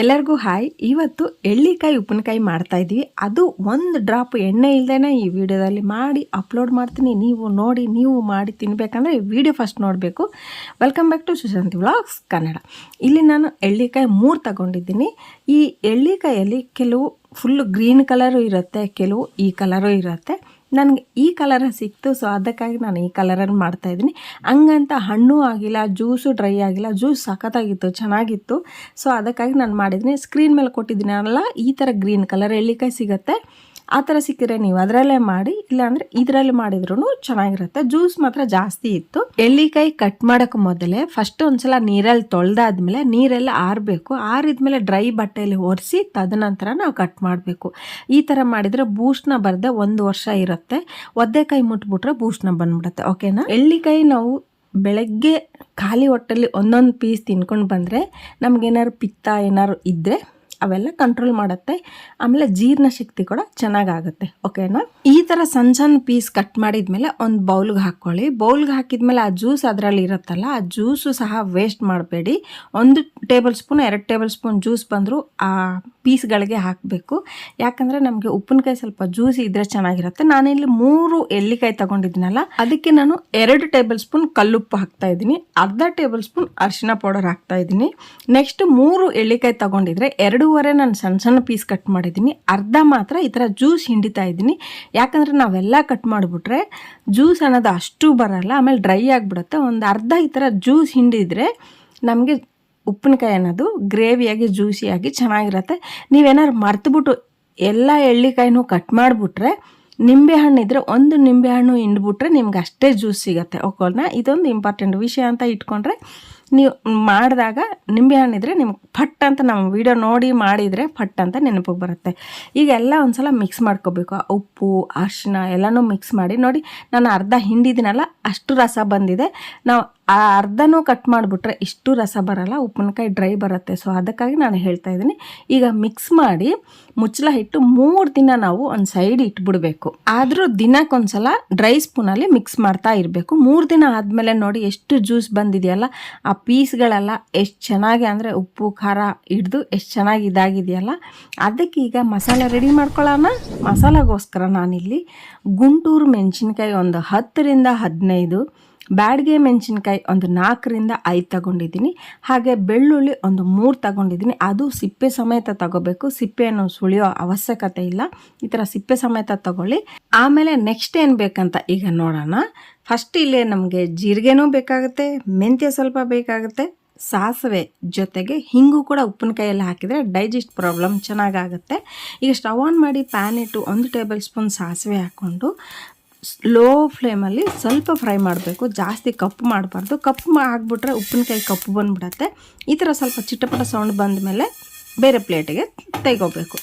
ಎಲ್ಲರಿಗೂ ಹಾಯ್. ಇವತ್ತು ಎಳ್ಳಿಕಾಯಿ, ಉಪ್ಪಿನಕಾಯಿ ಮಾಡ್ತಾ ಇದ್ವಿ ಅದು ಒಂದು ಡ್ರಾಪ್ ಎಣ್ಣೆ ಇಲ್ಲದೇ ಈ ವಿಡಿಯೋದಲ್ಲಿ ಮಾಡಿ ಅಪ್ಲೋಡ್ ಮಾಡ್ತೀನಿ. ನೀವು ನೋಡಿ, ನೀವು ಮಾಡಿ ತಿನ್ನಬೇಕಂದ್ರೆ ಈ ವಿಡಿಯೋ ಫಸ್ಟ್ ನೋಡಬೇಕು. Welcome back to Sushanti vlogs Kannada ಇಲ್ಲಿ ನಾನು ಎಳ್ಳಿಕಾಯಿ ಮೂರು ತಗೊಂಡಿದ್ದೀನಿ. ಈ ಎಳ್ಳಿಕಾಯಲ್ಲಿ ಕೆಲವು ಫುಲ್ ಗ್ರೀನ್ ಕಲರು ಇರುತ್ತೆ, ಕೆಲವು ಈ ಕಲರು ಇರುತ್ತೆ. ನನಗೆ ಈ ಕಲರ್ ಸಿಕ್ತು ಸೊ ಅದಕ್ಕಾಗಿ ನಾನು ಈ ಕಲರನ್ನು ಮಾಡ್ತಾಯಿದ್ದೀನಿ ಹಂಗಂತ ಹಣ್ಣು ಆಗಿಲ್ಲ ಜ್ಯೂಸು ಡ್ರೈ ಆಗಿಲ್ಲ ಜ್ಯೂಸ್ ಸಖತ್ತಾಗಿತ್ತು, ಚೆನ್ನಾಗಿತ್ತು. ಸೊ ಅದಕ್ಕಾಗಿ ನಾನು ಮಾಡಿದ್ದೀನಿ. ಸ್ಕ್ರೀನ್ ಮೇಲೆ ಕೊಟ್ಟಿದ್ದೀನಲ್ಲ, ಈ ಥರ ಗ್ರೀನ್ ಕಲರ್ ಎಳ್ಳಿಕಾಯಿ ಸಿಗುತ್ತೆ. ಆ ಥರ ಸಿಕ್ಕಿದ್ರೆ ನೀವು ಅದರಲ್ಲೇ ಮಾಡಿ, ಇಲ್ಲಾಂದರೆ ಇದರಲ್ಲಿ ಮಾಡಿದ್ರು ಚೆನ್ನಾಗಿರುತ್ತೆ. ಜ್ಯೂಸ್ ಮಾತ್ರ ಜಾಸ್ತಿ ಇತ್ತು. ಎಳ್ಳಿಕಾಯಿ ಕಟ್ ಮಾಡೋಕೆ ಮೊದಲೇ ಫಸ್ಟ್ ಒಂದ್ಸಲ ನೀರಲ್ಲಿ ತೊಳೆದಾದ್ಮೇಲೆ ನೀರೆಲ್ಲ ಆರಬೇಕು. ಆರಿದ್ಮೇಲೆ ಡ್ರೈ ಬಟ್ಟೆಯಲ್ಲಿ ಒರೆಸಿ ತದನಂತರ ನಾವು ಕಟ್ ಮಾಡಬೇಕು. ಈ ಥರ ಮಾಡಿದರೆ ಬೂಸ್ಟ್ನ ಬರದೆ ಒಂದು ವರ್ಷ ಇರುತ್ತೆ. ಒದ್ದೆಕಾಯಿ ಮುಟ್ಬಿಟ್ರೆ ಬೂಸ್ಟ್ನ ಬಂದ್ಬಿಡುತ್ತೆ ಓಕೆನಾ ಎಳ್ಳಿಕಾಯಿ ನಾವು ಬೆಳಗ್ಗೆ ಖಾಲಿ ಹೊಟ್ಟೆಲಿ ಒಂದೊಂದು ಪೀಸ್ ತಿನ್ಕೊಂಡು ಬಂದರೆ ನಮಗೇನಾದ್ರು ಪಿತ್ತ ಏನಾದ್ರು ಇದ್ದರೆ ಅವೆಲ್ಲ ಕಂಟ್ರೋಲ್ ಮಾಡುತ್ತೆ. ಆಮೇಲೆ ಜೀರ್ಣ ಶಕ್ತಿ ಕೂಡ ಚೆನ್ನಾಗಾಗುತ್ತೆ. ಓಕೆನಾ ಈ ಥರ ಸಣ್ಣ ಸಣ್ಣ ಪೀಸ್ ಕಟ್ ಮಾಡಿದ್ಮೇಲೆ ಒಂದು ಬೌಲ್ಗೆ ಹಾಕ್ಕೊಳ್ಳಿ ಬೌಲ್ಗೆ ಹಾಕಿದ್ಮೇಲೆ ಆ ಜ್ಯೂಸ್ ಅದರಲ್ಲಿ ಇರುತ್ತಲ್ಲ, ಆ ಜ್ಯೂಸು ಸಹ ವೇಸ್ಟ್ ಮಾಡಬೇಡಿ. ಒಂದು ಟೇಬಲ್ ಸ್ಪೂನ್ ಎರಡು ಟೇಬಲ್ ಸ್ಪೂನ್ ಜ್ಯೂಸ್ ಬಂದರೂ ಆ ಪೀಸ್ಗಳಿಗೆ ಹಾಕಬೇಕು. ಯಾಕಂದರೆ ನಮಗೆ ಉಪ್ಪಿನಕಾಯಿ ಸ್ವಲ್ಪ ಜ್ಯೂಸಿ ಇದ್ರೆ ಚೆನ್ನಾಗಿರುತ್ತೆ. ನಾನಿಲ್ಲಿ ಮೂರು ಎಲ್ಲಿಕಾಯಿ ತಗೊಂಡಿದ್ದೀನಲ್ಲ, ಅದಕ್ಕೆ ನಾನು ಎರಡು ಟೇಬಲ್ ಸ್ಪೂನ್ ಕಲ್ಲುಪ್ಪು ಹಾಕ್ತಾ ಇದ್ದೀನಿ. ಅರ್ಧ ಟೇಬಲ್ ಸ್ಪೂನ್ ಅರಿಶಿನ ಪೌಡರ್ ಹಾಕ್ತಾ ಇದ್ದೀನಿ. ನೆಕ್ಸ್ಟ್ ಮೂರು ಎಳ್ಳಿಕಾಯಿ ತಗೊಂಡಿದ್ರೆ ಎರಡೂವರೆ ನಾನು ಸಣ್ಣ ಸಣ್ಣ ಪೀಸ್ ಕಟ್ ಮಾಡಿದ್ದೀನಿ. ಅರ್ಧ ಮಾತ್ರ ಈ ಥರ ಜ್ಯೂಸ್ ಹಿಂಡಿತಾ ಇದ್ದೀನಿ. ಯಾಕಂದರೆ ನಾವೆಲ್ಲ ಕಟ್ ಮಾಡಿಬಿಟ್ರೆ ಜ್ಯೂಸ್ ಅನ್ನೋದು ಅಷ್ಟು ಬರಲ್ಲ, ಆಮೇಲೆ ಡ್ರೈ ಆಗಿಬಿಡುತ್ತೆ. ಒಂದು ಅರ್ಧ ಈ ಥರ ಜ್ಯೂಸ್ ಹಿಂಡಿದ್ರೆ ನಮಗೆ ಉಪ್ಪಿನಕಾಯಿ ಅನ್ನೋದು ಗ್ರೇವಿಯಾಗಿ ಜ್ಯೂಸಿಯಾಗಿ ಚೆನ್ನಾಗಿರುತ್ತೆ. ನೀವೇನಾದ್ರು ಮರ್ತುಬಿಟ್ಟು ಎಲ್ಲ ಎಳ್ಳಿಕಾಯಿನೂ ಕಟ್ ಮಾಡಿಬಿಟ್ರೆ ನಿಂಬೆಹಣ್ಣು ಇದ್ದರೆ ಒಂದು ನಿಂಬೆಹಣ್ಣು ಹಿಂಡ್ಬಿಟ್ರೆ ನಿಮ್ಗೆ ಅಷ್ಟೇ ಜ್ಯೂಸ್ ಸಿಗುತ್ತೆ ಒಕೋಲ್ನ ಇದೊಂದು ಇಂಪಾರ್ಟೆಂಟ್ ವಿಷಯ ಅಂತ ಇಟ್ಕೊಂಡ್ರೆ, ನೀವು ಮಾಡಿದಾಗ ನಿಂಬೆಹಣ್ಣು ಇದ್ದರೆ ನಿಮ್ಗೆ ಫಟ್ ಅಂತ ನಮ್ಮ ವಿಡಿಯೋ ನೋಡಿ ಮಾಡಿದರೆ ಫಟ್ ಅಂತ ನೆನಪಿಗೆ ಬರುತ್ತೆ. ಈಗ ಎಲ್ಲ ಒಂದ್ಸಲ ಮಿಕ್ಸ್ ಮಾಡ್ಕೋಬೇಕು. ಉಪ್ಪು ಅರಿಶಿನ ಎಲ್ಲನೂ ಮಿಕ್ಸ್ ಮಾಡಿ ನೋಡಿ, ನಾನು ಅರ್ಧ ಹಿಂಡಿದ್ದೀನಲ್ಲ, ಅಷ್ಟು ರಸ ಬಂದಿದೆ. ನಾವು ಆ ಅರ್ಧನೂ ಕಟ್ ಮಾಡಿಬಿಟ್ರೆ ಇಷ್ಟು ರಸ ಬರಲ್ಲ, ಉಪ್ಪಿನಕಾಯಿ ಡ್ರೈ ಬರುತ್ತೆ. ಸೊ ಅದಕ್ಕಾಗಿ ನಾನು ಹೇಳ್ತಾ ಇದ್ದೀನಿ, ಈಗ ಮಿಕ್ಸ್ ಮಾಡಿ ಮುಚ್ಚಳ ಇಟ್ಟು ಮೂರು ದಿನ ನಾವು ಒಂದು ಸೈಡ್ ಇಟ್ಬಿಡ್ಬೇಕು. ಆದರೂ ದಿನಕ್ಕೊಂದ್ಸಲ ಡ್ರೈ ಸ್ಪೂನಲ್ಲಿ ಮಿಕ್ಸ್ ಮಾಡ್ತಾ ಇರಬೇಕು. ಮೂರು ದಿನ ಆದಮೇಲೆ ನೋಡಿ ಎಷ್ಟು ಜ್ಯೂಸ್ ಬಂದಿದೆಯಲ್ಲ, ಆ ಪೀಸ್ಗಳೆಲ್ಲ ಎಷ್ಟು ಚೆನ್ನಾಗಿ ಅಂದರೆ ಉಪ್ಪು, ಖಾರ ಹಿಡ್ದು ಎಷ್ಟು ಚೆನ್ನಾಗಿ ಇದಾಗಿದೆಯಲ್ಲ, ಅದಕ್ಕೆ ಈಗ ಮಸಾಲೆ ರೆಡಿ ಮಾಡ್ಕೊಳ್ಳೋಣ. ಮಸಾಲೆಗೋಸ್ಕರ ನಾನಿಲ್ಲಿ ಗುಂಟೂರು ಮೆಣಸಿನ್ಕಾಯಿ ಒಂದು ಹತ್ತರಿಂದ ಹದಿನೈದು ಬ್ಯಾಡ್ಗೆ ಮೆಣಸಿನ್ಕಾಯಿ ಒಂದು ನಾಲ್ಕರಿಂದ ಐದು ತಗೊಂಡಿದ್ದೀನಿ. ಹಾಗೆ ಬೆಳ್ಳುಳ್ಳಿ ಒಂದು ಮೂರು ತಗೊಂಡಿದ್ದೀನಿ. ಅದು ಸಿಪ್ಪೆ ಸಮೇತ ತಗೋಬೇಕು. ಸಿಪ್ಪೆಯನ್ನು ಸುಳಿಯೋ ಅವಶ್ಯಕತೆ ಇಲ್ಲ. ಈ ಥರ ಸಿಪ್ಪೆ ಸಮೇತ ತಗೊಳ್ಳಿ. ಆಮೇಲೆ ನೆಕ್ಸ್ಟ್ ಏನು ಬೇಕಂತ ಈಗ ನೋಡೋಣ. ಫಸ್ಟ್ ಇಲ್ಲೇ ನಮಗೆ ಜೀರಿಗೆನೂ ಬೇಕಾಗುತ್ತೆ. ಮೆಂತ್ಯ ಸ್ವಲ್ಪ ಬೇಕಾಗುತ್ತೆ. ಸಾಸಿವೆ ಜೊತೆಗೆ ಹಿಂಗು ಕೂಡ ಉಪ್ಪಿನಕಾಯಲ್ಲಿ ಹಾಕಿದರೆ ಡೈಜೆಸ್ಟ್ ಪ್ರಾಬ್ಲಮ್ ಚೆನ್ನಾಗಾಗುತ್ತೆ. ಈಗ ಸ್ಟವ್ ಆನ್ ಮಾಡಿ ಪ್ಯಾನ್ ಇಟ್ಟು ಒಂದು ಟೇಬಲ್ ಸ್ಪೂನ್ ಸಾಸಿವೆ ಹಾಕ್ಕೊಂಡು ಲೋ ಫ್ಲೇಮಲ್ಲಿ ಸ್ವಲ್ಪ ಫ್ರೈ ಮಾಡಬೇಕು. ಜಾಸ್ತಿ ಕಪ್ಪು ಮಾಡಬಾರ್ದು. ಕಪ್ಪು ಹಾಕ್ಬಿಟ್ರೆ ಉಪ್ಪಿನಕಾಯಿ ಕಪ್ಪು ಬಂದುಬಿಡತ್ತೆ. ಈ ಥರ ಸ್ವಲ್ಪ ಚಿಟ್ಟಪಟ ಸೌಂಡ್ ಬಂದ ಮೇಲೆ ಬೇರೆ ಪ್ಲೇಟಿಗೆ ತೆಗೋಬೇಕು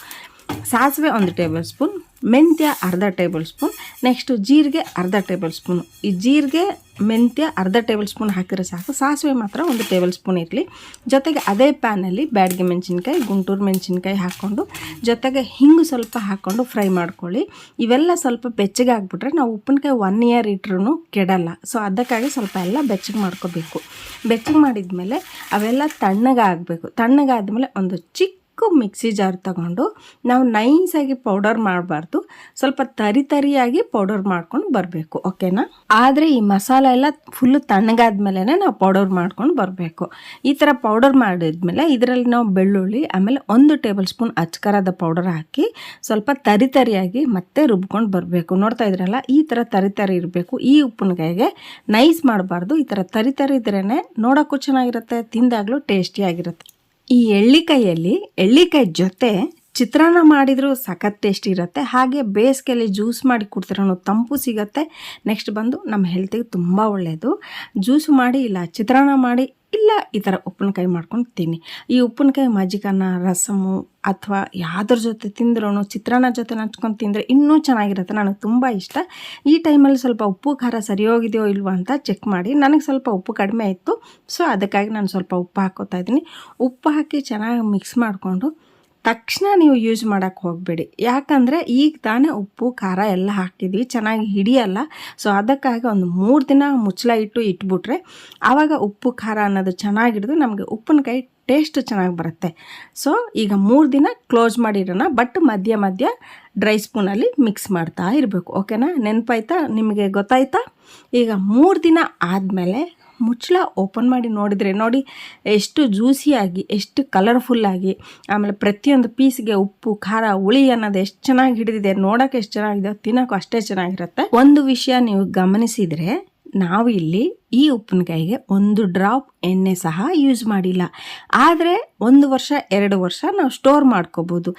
ಸಾಸಿವೆ ಒಂದು ಟೇಬಲ್ ಸ್ಪೂನ್ ಮೆಂತ್ಯ ಅರ್ಧ ಟೇಬಲ್ ಸ್ಪೂನ್ ನೆಕ್ಸ್ಟು ಜೀರಿಗೆ ಅರ್ಧ ಟೇಬಲ್ ಸ್ಪೂನು ಈ ಜೀರಿಗೆ ಮೆಂತ್ಯ ಅರ್ಧ ಟೇಬಲ್ ಸ್ಪೂನ್ ಹಾಕಿದ್ರೆ ಸಾಕು. ಸಾಸಿವೆ ಮಾತ್ರ ಒಂದು ಟೇಬಲ್ ಸ್ಪೂನ್ ಇರಲಿ. ಜೊತೆಗೆ ಅದೇ ಪ್ಯಾನಲ್ಲಿ ಬ್ಯಾಡ್ಗೆ ಮೆಣಸಿನ್ಕಾಯಿ, ಗುಂಟೂರು ಮೆಣಸಿನ್ಕಾಯಿ ಹಾಕ್ಕೊಂಡು ಜೊತೆಗೆ ಹಿಂಗು ಸ್ವಲ್ಪ ಹಾಕ್ಕೊಂಡು ಫ್ರೈ ಮಾಡ್ಕೊಳ್ಳಿ. ಇವೆಲ್ಲ ಸ್ವಲ್ಪ ಬೆಚ್ಚಗೆ ಆಗಿಬಿಟ್ರೆ ನಾವು ಉಪ್ಪಿನಕಾಯಿ ಒನ್ ಇಯರ್ ಇಟ್ರೂ ಕೆಡಲ್ಲ. ಸೊ ಅದಕ್ಕಾಗಿ ಸ್ವಲ್ಪ ಎಲ್ಲ ಬೆಚ್ಚಗೆ ಮಾಡ್ಕೋಬೇಕು. ಬೆಚ್ಚಗೆ ಮಾಡಿದ ಮೇಲೆ ಅವೆಲ್ಲ ತಣ್ಣಗಾಗಬೇಕು. ತಣ್ಣಗಾದ ಮೇಲೆ ಒಂದು ಚಿಕ್ಕ ಚಿಕ್ಕ ಮಿಕ್ಸಿ ಜಾರ್ ತಗೊಂಡು ನಾವು ನೈಸಾಗಿ ಪೌಡರ್ ಮಾಡಬಾರ್ದು. ಸ್ವಲ್ಪ ತರಿ ತರಿಯಾಗಿ ಪೌಡರ್ ಮಾಡ್ಕೊಂಡು ಬರಬೇಕು, ಓಕೆನಾ? ಆದರೆ ಈ ಮಸಾಲ ಎಲ್ಲ ಫುಲ್ಲು ತಣ್ಣಗಾದ್ಮೇಲೆ ನಾವು ಪೌಡರ್ ಮಾಡ್ಕೊಂಡು ಬರಬೇಕು. ಈ ಥರ ಪೌಡರ್ ಮಾಡಿದ್ಮೇಲೆ ಇದರಲ್ಲಿ ನಾವು ಬೆಳ್ಳುಳ್ಳಿ, ಆಮೇಲೆ ಒಂದು ಟೇಬಲ್ ಸ್ಪೂನ್ ಅಚ್ಕರದ ಪೌಡರ್ ಹಾಕಿ ಸ್ವಲ್ಪ ತರಿ ತರಿಯಾಗಿ ಮತ್ತೆ ರುಬ್ಕೊಂಡು ಬರಬೇಕು. ನೋಡ್ತಾ ಇದ್ರಲ್ಲ, ಈ ಥರ ತರಿ ತರಿ ಇರಬೇಕು. ಈ ಉಪ್ಪಿನಕಾಯಿಗೆ ನೈಸ್ ಮಾಡಬಾರ್ದು. ಈ ಥರ ತರಿ ತರಿ ಇದ್ರೇ ನೋಡೋಕ್ಕೂ ಚೆನ್ನಾಗಿರುತ್ತೆ, ತಿಂದಾಗಲೂ ಟೇಸ್ಟಿಯಾಗಿರುತ್ತೆ. ಈ ಎಳ್ಳಿಕಾಯಲ್ಲಿ ಎಳ್ಳಿಕಾಯಿ ಜೊತೆ ಚಿತ್ರಾನ್ನ ಮಾಡಿದರೂ ಸಖತ್ ಟೇಸ್ಟ್ ಇರುತ್ತೆ. ಹಾಗೆ ಬೇಸಿಗೆಯಲ್ಲಿ ಜ್ಯೂಸ್ ಮಾಡಿ ಕುಡ್ತಿರೋ ತಂಪು ಸಿಗುತ್ತೆ. ನೆಕ್ಸ್ಟ್ ಬಂದು ನಮ್ಮ ಹೆಲ್ತಿಗೆ ತುಂಬ ಒಳ್ಳೆಯದು ಜ್ಯೂಸ್ ಮಾಡಿ ಇಲ್ಲ, ಚಿತ್ರಾನ್ನ ಮಾಡಿ ಇಲ್ಲ, ಈ ಥರ ಉಪ್ಪಿನಕಾಯಿ ಮಾಡ್ಕೊಂಡು ತಿನ್ನಿ ಈ ಉಪ್ಪಿನಕಾಯಿ ಮಜ್ಜಿಗನ್ನ, ರಸಮು ಅಥವಾ ಯಾವ್ದ್ರ ಜೊತೆ ತಿಂದ್ರೂ ಚಿತ್ರಾನ್ನ ಜೊತೆ ನಂಚ್ಕೊಂಡು ತಿಂದರೆ ಇನ್ನೂ ಚೆನ್ನಾಗಿರುತ್ತೆ. ನನಗೆ ತುಂಬ ಇಷ್ಟ. ಈ ಟೈಮಲ್ಲಿ ಸ್ವಲ್ಪ ಉಪ್ಪು, ಖಾರ ಸರಿ ಹೋಗಿದೆಯೋ ಇಲ್ವೋ ಅಂತ ಚೆಕ್ ಮಾಡಿ. ನನಗೆ ಸ್ವಲ್ಪ ಉಪ್ಪು ಕಡಿಮೆ ಇತ್ತು ಸೊ ಅದಕ್ಕಾಗಿ ನಾನು ಸ್ವಲ್ಪ ಉಪ್ಪು ಹಾಕೋತಾ ಇದ್ದೀನಿ. ಉಪ್ಪು ಹಾಕಿ ಚೆನ್ನಾಗಿ ಮಿಕ್ಸ್ ಮಾಡಿಕೊಂಡು ತಕ್ಷಣ ನೀವು ಯೂಸ್ ಮಾಡೋಕ್ಕೆ ಹೋಗಬೇಡಿ. ಯಾಕಂದರೆ ಈಗ ತಾನೇ ಉಪ್ಪು, ಖಾರ ಎಲ್ಲ ಹಾಕಿದ್ವಿ. ಚೆನ್ನಾಗಿ ಹಿಡಿಯಲ್ಲ. ಸೊ ಅದಕ್ಕಾಗಿ ಒಂದು ಮೂರು ದಿನ ಮುಚ್ಚಳ ಇಟ್ಟು ಇಟ್ಬಿಟ್ರೆ ಆವಾಗ ಉಪ್ಪು, ಖಾರ ಅನ್ನೋದು ಚೆನ್ನಾಗಿಡಿದು ನಮಗೆ ಉಪ್ಪಿನಕಾಯಿ ಟೇಸ್ಟ್ ಚೆನ್ನಾಗಿ ಬರುತ್ತೆ. ಸೊ ಈಗ ಮೂರು ದಿನ ಕ್ಲೋಸ್ ಮಾಡಿರೋಣ. ಬಟ್ ಮಧ್ಯ ಮಧ್ಯ ಡ್ರೈ ಸ್ಪೂನಲ್ಲಿ ಮಿಕ್ಸ್ ಮಾಡ್ತಾ ಇರಬೇಕು. ಓಕೆನಾ ನೆನಪಾಯ್ತಾ? ನಿಮಗೆ ಗೊತ್ತಾಯ್ತಾ? ಈಗ ಮೂರು ದಿನ ಆದಮೇಲೆ ಮುಚ್ಚಳ ಓಪನ್ ಮಾಡಿ ನೋಡಿದರೆ ನೋಡಿ, ಎಷ್ಟು ಜ್ಯೂಸಿಯಾಗಿ ಎಷ್ಟು ಕಲರ್ಫುಲ್ಲಾಗಿ ಆಮೇಲೆ ಪ್ರತಿಯೊಂದು ಪೀಸ್ಗೆ ಉಪ್ಪು, ಖಾರ, ಹುಳಿ ಅನ್ನೋದು ಎಷ್ಟು ಚೆನ್ನಾಗಿ ಹಿಡಿದಿದೆ, ನೋಡೋಕೆ ಎಷ್ಟು ಚೆನ್ನಾಗಿದೆ ತಿನ್ನೋಕ್ಕೂ ಅಷ್ಟೇ ಚೆನ್ನಾಗಿರುತ್ತೆ. ಒಂದು ವಿಷಯ ನೀವು ಗಮನಿಸಿದರೆ ನಾವು ಇಲ್ಲಿ ಈ ಉಪ್ಪಿನಕಾಯಿಗೆ ಒಂದು ಡ್ರಾಪ್ ಎಣ್ಣೆ ಸಹ ಯೂಸ್ ಮಾಡಿಲ್ಲ. ಆದರೆ ಒಂದು ವರ್ಷ, ಎರಡು ವರ್ಷ ನಾವು ಸ್ಟೋರ್ ಮಾಡ್ಕೋಬೋದು.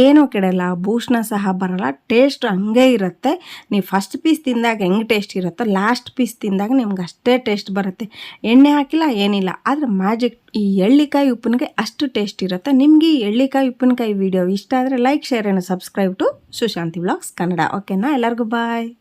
ಏನೂ ಕೆಡಲ್ಲ, ಭೂಷಣ ಸಹ ಬರಲ್ಲ ಟೇಸ್ಟ್ ಹಂಗೆ ಇರುತ್ತೆ. ನೀವು ಫಸ್ಟ್ ಪೀಸ್ ತಿಂದಾಗ ಹೆಂಗೆ ಟೇಸ್ಟ್ ಇರುತ್ತೋ ಲಾಸ್ಟ್ ಪೀಸ್ ತಿಂದಾಗ ನಿಮ್ಗೆ ಅಷ್ಟೇ ಟೇಸ್ಟ್ ಬರುತ್ತೆ. ಎಣ್ಣೆ ಹಾಕಿಲ್ಲ, ಏನಿಲ್ಲ. ಆದರೆ ಮ್ಯಾಜಿಕ್ ಈ ಎಳ್ಳಿಕಾಯಿ ಉಪ್ಪಿನಕಾಯಿ ಅಷ್ಟು ಟೇಸ್ಟ್ ಇರುತ್ತೆ. ನಿಮಗೆ ಈ ಎಳ್ಳಿಕಾಯಿ ಉಪ್ಪಿನಕಾಯಿ ವಿಡಿಯೋ ಇಷ್ಟ ಆದರೆ like share and subscribe to Sushanti vlogs Kannada ಓಕೆನಾ ಎಲ್ಲರಿಗೂ ಬಾಯ್